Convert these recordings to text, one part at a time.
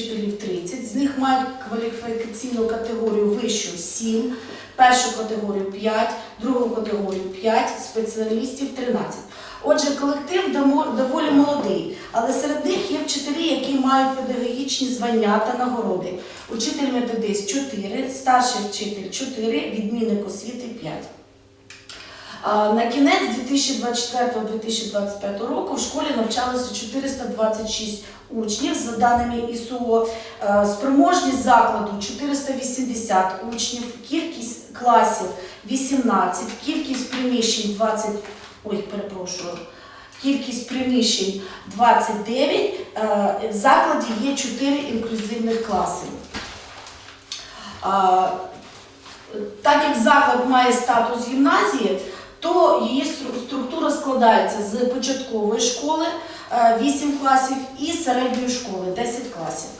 вчителів 30, з них мають кваліфікаційну категорію вищу 7, першу категорію 5, другу категорію 5, спеціалістів 13. Отже, колектив доволі молодий, але серед них є вчителі, які мають педагогічні звання та нагороди. Учитель методист 4, старший вчитель 4, відмінник освіти 5. На кінець 2024-2025 року в школі навчалося 426 учнів за даними ІСУО. Е, Спроможність закладу 480 учнів, кількість класів 18, кількість приміщень 20, ой, перепрошую, кількість приміщень 29. Е, В закладі є 4 інклюзивних класи. Так як заклад має статус гімназії, то її стру- структура складається з початкової школи 8 класів і середньої школи 10 класів.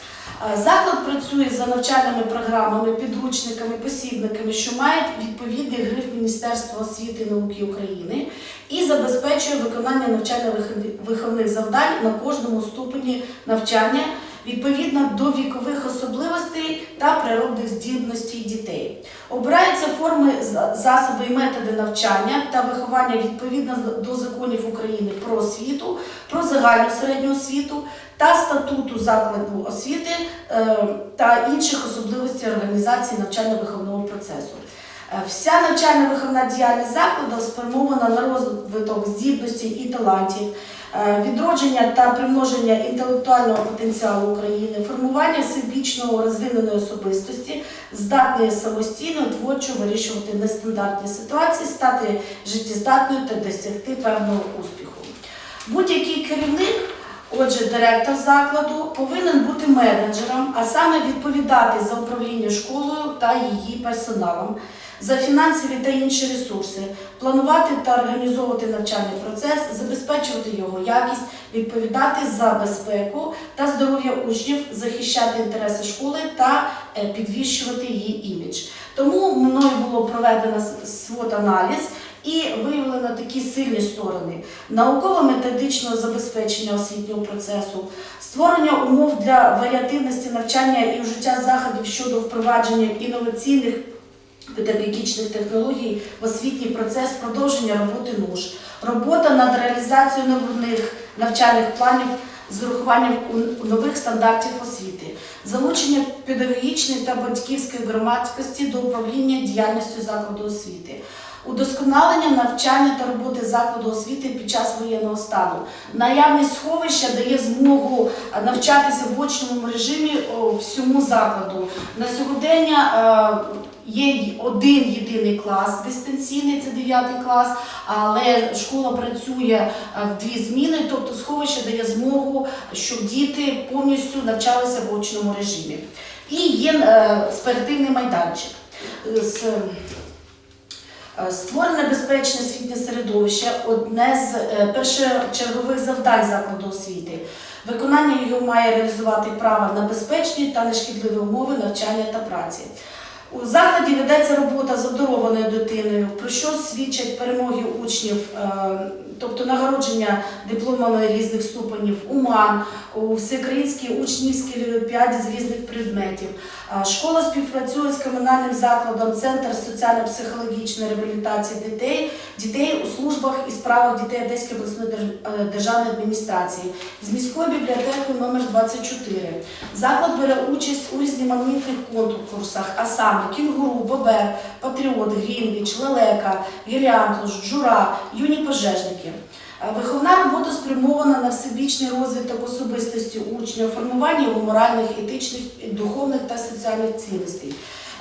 Е, Заклад працює за навчальними програмами, підручниками, посібниками, що мають відповідний гриф Міністерства освіти і науки України і забезпечує виконання навчально-виховних завдань на кожному ступені навчання відповідно до вікових особливостей та природних здібностей дітей. Обираються форми, засоби і методи навчання та виховання відповідно до законів України про освіту, про загальну середню освіту та статуту закладу освіти е, та інших особливостей організації навчально-виховного процесу. Е, Вся навчально-виховна діяльність закладу спрямована на розвиток здібностей і талантів, відродження та примноження інтелектуального потенціалу України, формування всебічного розвиненої особистості, здатної самостійно творчо вирішувати нестандартні ситуації, стати життєздатною та досягти певного успіху. Будь-який керівник, отже, директор закладу, повинен бути менеджером, а саме відповідати за управління школою та її персоналом, за фінансові та інші ресурси, планувати та організовувати навчальний процес, забезпечувати його якість, відповідати за безпеку та здоров'я учнів, захищати інтереси школи та е, підвищувати її імідж. Тому мною було проведено свот-аналіз і виявлено такі сильні сторони науково-методичного забезпечення освітнього процесу, створення умов для варіативності навчання і вжиття заходів щодо впровадження інноваційних педагогічних технологій в освітній процес, продовження роботи НУШ, робота над реалізацією нових навчальних планів з урахуванням нових стандартів освіти, залучення педагогічної та батьківської громадськості до управління діяльністю закладу освіти. Удосконалення навчання та роботи закладу освіти під час воєнного стану. Наявність сховища дає змогу навчатися в очному режимі всьому закладу. На сьогодення е, є один єдиний клас дистанційний, це 9 клас, але школа працює е, в дві зміни, тобто сховище дає змогу, щоб діти повністю навчалися в очному режимі. І є е, спортивний майданчик. Е, Створене безпечне освітнє середовище одне з е, першочергових завдань закладу освіти. Виконання його має реалізувати право на безпечні та нешкідливі умови навчання та праці. У закладі ведеться робота з обдарованою дитиною, про що свідчать перемоги учнів, е, тобто нагородження дипломами різних ступенів, УМАН, у всеукраїнській учнівській олімпіаді з різних предметів. Е, Школа співпрацює з комунальним закладом Центр соціально-психологічної реабілітації дітей, дітей у службах і справах дітей Одеської обласної е, державної адміністрації з міською бібліотекою номер 24. Заклад бере участь у різноманітних конкурсах, а саме Кінгуру, Бобер, Патріот, Грінвіч, Лелека, Геліантус, Джура, юні пожежники. Е, Виховна робота спрямована на всебічний розвиток особистості учня, формування його моральних, етичних, духовних та соціальних цінностей.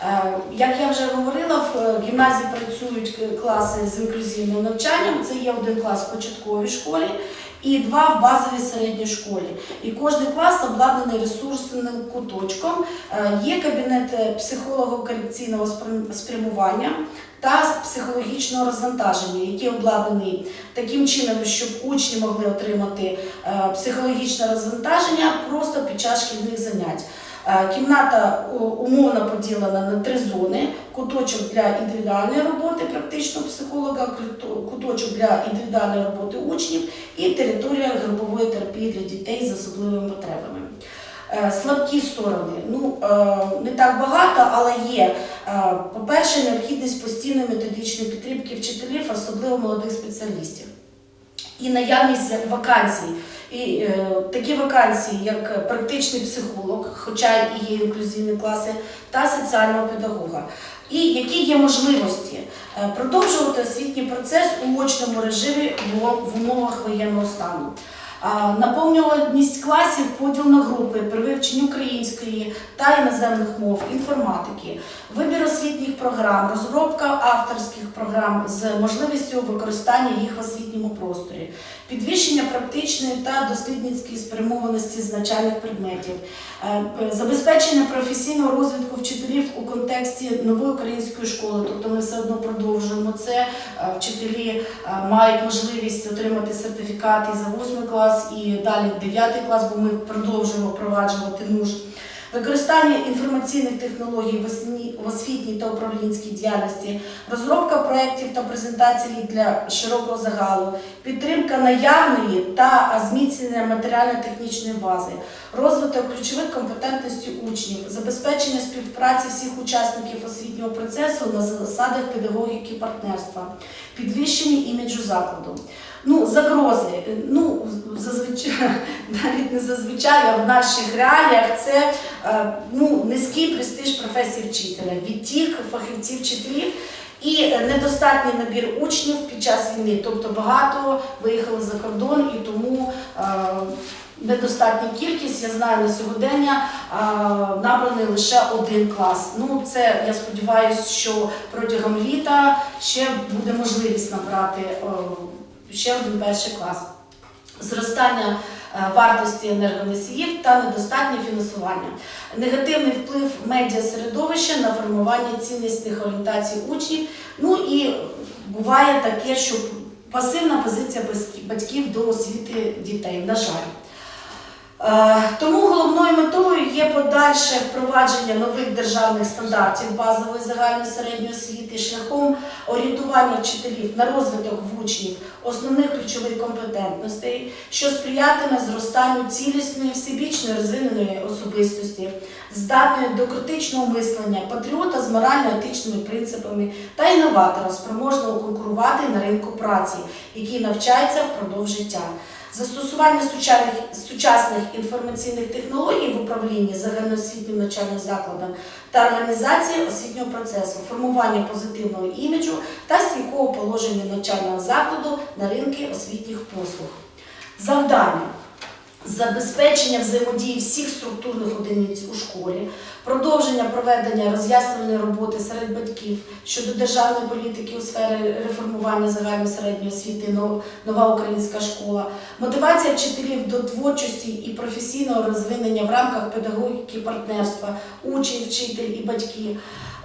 Е, Як я вже говорила, в гімназії працюють класи з інклюзивним навчанням. Це є один клас в початковій школі і два в базовій середній школі. І кожен клас обладнаний ресурсним куточком. Е, Є кабінет е, психолого-корекційного спрямування та з психологічного розвантаження, який обладнаний таким чином, щоб учні могли отримати е, психологічне розвантаження просто під час шкільних занять. Е, Кімната умовно поділена на три зони: куточок для індивідуальної роботи практичного психолога, куточок для індивідуальної роботи учнів і територія групової терапії для дітей з особливими потребами. Е, Слабкі сторони. Ну, е, не так багато, але є. Е, По-перше, необхідність постійної методичної підтримки вчителів, особливо молодих спеціалістів. І наявність вакансій. І е, такі вакансії, як практичний психолог, хоча і є інклюзивні класи, та соціального педагога. І які є можливості продовжувати освітній процес у очному режимі в умовах воєнного стану. Наповнюваність класів, поділ на групи при вивченні української та іноземних мов, інформатики, вибір освітніх програм, розробка авторських програм з можливістю використання їх в освітньому просторі, підвищення практичної та дослідницької спрямованості з навчальних предметів, е, забезпечення професійного розвитку вчителів у контексті нової української школи. Тобто ми все одно продовжуємо це. Е, Вчителі е, мають можливість отримати сертифікат і за 8 клас, і далі 9 клас, бо ми продовжуємо впроваджувати нуж. Використання інформаційних технологій в освітній та управлінській діяльності, розробка проєктів та презентацій для широкого загалу, підтримка наявної та зміцнення матеріально-технічної бази, розвиток ключових компетентностей учнів, забезпечення співпраці всіх учасників освітнього процесу на засадах педагогіки партнерства, підвищення іміджу закладу. Ну, загрози. Ну, зазвичай, навіть не зазвичай, а в наших реаліях це е, ну, низький престиж професії вчителя, відтік фахівців вчителів і недостатній набір учнів під час війни. Тобто багато виїхали за кордон і тому е, недостатня кількість. Я знаю на сьогодення е, набраний лише один клас. Ну, це я сподіваюся, що протягом літа ще буде можливість набрати. е, ще один перший клас. Зростання е, вартості енергоносіїв та недостатнє фінансування. Негативний вплив медіасередовища на формування цінностних орієнтацій учнів. Ну і буває таке, що пасивна позиція батьків- батьків до освіти дітей, на жаль. Е, Тому головною метою є подальше впровадження нових державних стандартів базової загальної середньої освіти шляхом орієнтування вчителів на розвиток в учнів основних ключових компетентностей, що сприятиме зростанню цілісної, всебічної розвиненої особистості, здатної до критичного мислення, патріота з морально-етичними принципами та інноватора, спроможного конкурувати на ринку праці, який навчається впродовж життя. Застосування сучасних, сучасних інформаційних технологій в управлінні загальноосвітнім навчальним закладом та організації освітнього процесу, формування позитивного іміджу та стійкого положення навчального закладу на ринки освітніх послуг. Завдання забезпечення взаємодії всіх структурних одиниць у школі, продовження проведення роз'яснювальної роботи серед батьків щодо державної політики у сфері реформування загальної середньої освіти нова українська школа, мотивація вчителів до творчості і професійного розвинення в рамках педагогіки партнерства, учень, вчитель і батьки.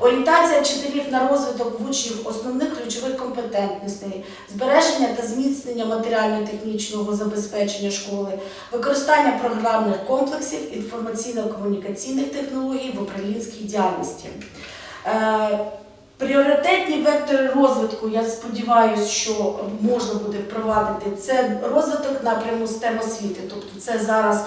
Орієнтація вчителів на розвиток в учнів основних ключових компетентностей, збереження та зміцнення матеріально-технічного забезпечення школи, використання програмних комплексів інформаційно-комунікаційних технологій в управлінській діяльності. Е, Пріоритетні вектори розвитку, я сподіваюся, що можна буде впровадити. Це розвиток напряму STEM освіти. Тобто це зараз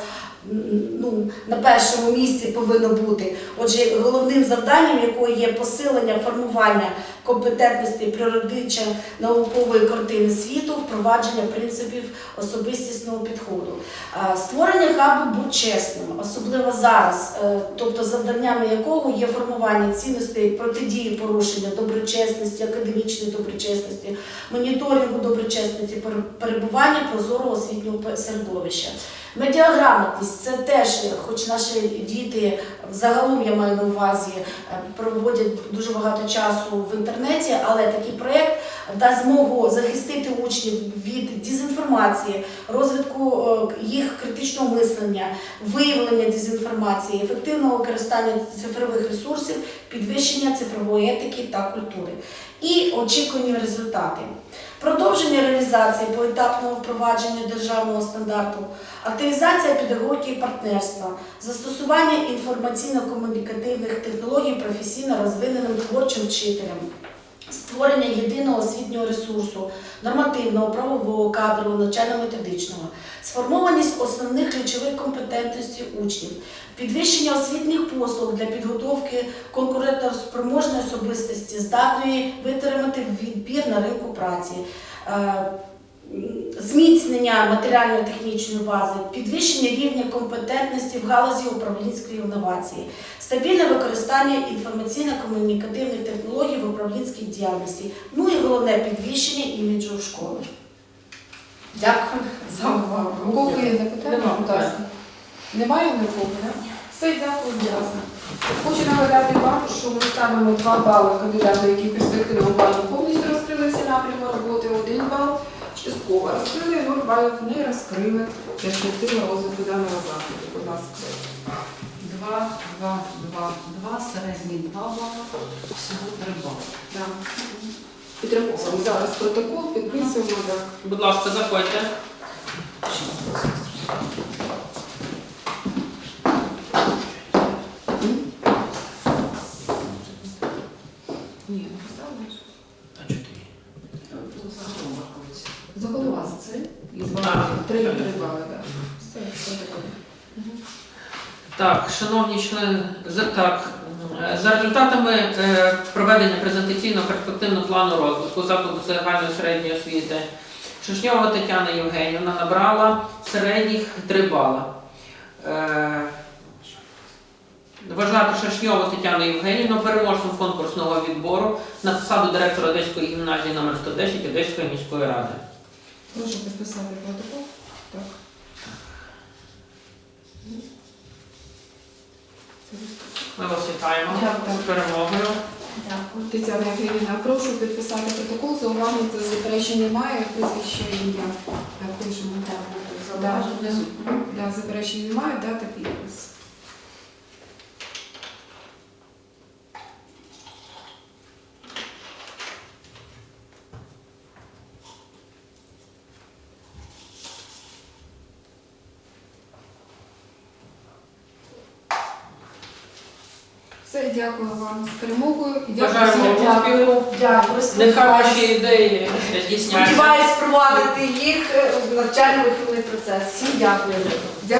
ну, на першому місці повинно бути. Отже, головним завданням якого є посилення формування компетентності природича наукової картини світу, впровадження принципів особистісного підходу. Створення хабу будь чесним, особливо зараз, е, тобто завданнями якого є формування цінностей протидії порушення доброчесності, академічної доброчесності, моніторингу доброчесності, перебування прозорого освітнього середовища. Медіаграмотність це теж, хоч наші діти взагалом я маю на увазі, е, проводять дуже багато часу в інтернеті, але такий проєкт дасть змогу захистити учнів від дезінформації, розвитку е, їх критичного мислення, виявлення дезінформації, ефективного використання цифрових ресурсів, підвищення цифрової етики та культури і очікувані результати. Продовження реалізації поетапного впровадження державного стандарту, активізація педагогіки партнерства, застосування інформаційно-комунікативних технологій професійно розвиненим творчим вчителям, створення єдиного освітнього ресурсу, нормативного, правового, кадрового, навчально-методичного, сформованість основних ключових компетентностей учнів, підвищення освітніх послуг для підготовки конкурентоспроможної особистості, здатної витримати відбір на ринку праці. Зміцнення матеріально-технічної бази, підвищення рівня компетентності в галузі управлінської інновації, стабільне використання інформаційно-комунікативних технологій в управлінській діяльності, ну і головне підвищення іміджу школи. Дякую за увагу. У кого є запитання? Нема Будь ласка. Немає нікого, так? Все, дякую, будь. Хочу нагадати вам, що ми ставимо 2 бали кандидату, які перспективного плану повністю розкрили всі напрями роботи, 1 бал частково розкрили, 0 балів не розкрили перспективу розвитку даного заходу. Будь ласка. Два, два, два, два, середні два бали, всього три бали. Да. Підраховуємо зараз протокол, підписуємо. Так. Будь ласка, заходьте. Ні, не поставиш. А чотири. За голова за це? І два, Так. три, три бали, так. Все, все добре. Так, шановні члени, так, е, за результатами е, проведення презентаційного перспективного плану розвитку закладу загальної середньої освіти, Шишньова Тетяна Євгенівна набрала середніх 3 бала. Е, Вважати Шашньову Тетяну Євгенівну переможцем конкурсного відбору на посаду директора Одеської гімназії номер 110 Одеської міської ради. Прошу підписати протокол. Так. Ми вас вітаємо Дякую. з перемогою. Дякую. Тетяна Євгенівна, прошу підписати протокол. Зауважень та заперечень немає. Прізвище ім'я. Так, пишемо. Зауваження. Да, заперечень немає, дата підпис. Все, дякую вам з перемогою. і дякую Бажаємо всім. успіху. Дякую. Нехай ваші Сподіваюсь- ідеї здійсняються. Сподіваюсь провадити їх в навчально-виховний процес. Всім дякую.